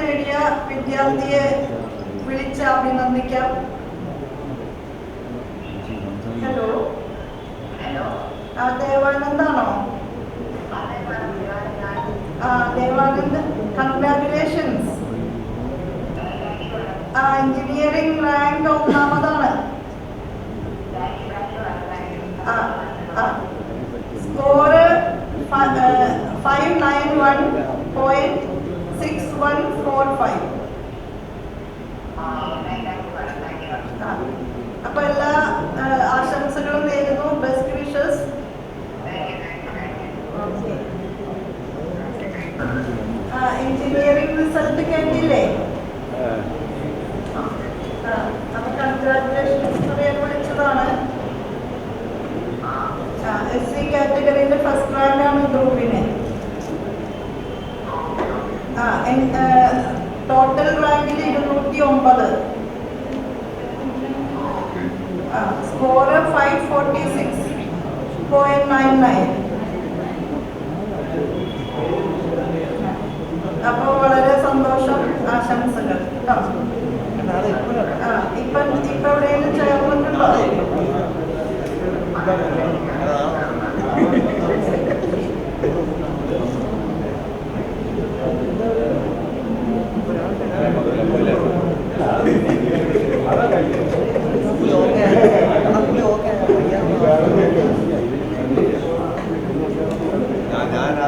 നേടിയ വിദ്യാർത്ഥിയെ വിളിച്ച് അഭിനന്ദിക്കാം. ഹലോ ആ ദേവാനന്ദാണോ? ആ ദേവാനന്ദ് കൺഗ്രാറ്റുലേഷൻസ് ആ engineering rank ഒന്നാമതാണ്. Score five nine one point six one four five അപ്പൊ എല്ലാ ആശംസകളും നേരുന്നു. ബെസ്റ്റ് വിഷസ് എഞ്ചിനീയറിംഗ് റിസൾട്ട് കേട്ടില്ലേ അപ്പൊ കൺഗ്രാറ്റുലേഷൻസ് പറയാൻ വിളിച്ചതാണ് എസ് സി കാറ്റഗറിയിലെ ഫസ്റ്റ് റാങ്ക് ആണ്. ധ്രുവിന് ആ ടോട്ടൽ റാങ്കിൽ ഇരുന്നൂറ്റി ഒമ്പത് score five forty six point nine nine അപ്പോൾ വളരെ സന്തോഷം ആശംസകൾ ഇപ്പൊ ഇപ്പം എവിടെയെങ്കിലും ചേർന്നിട്ടുണ്ടോ?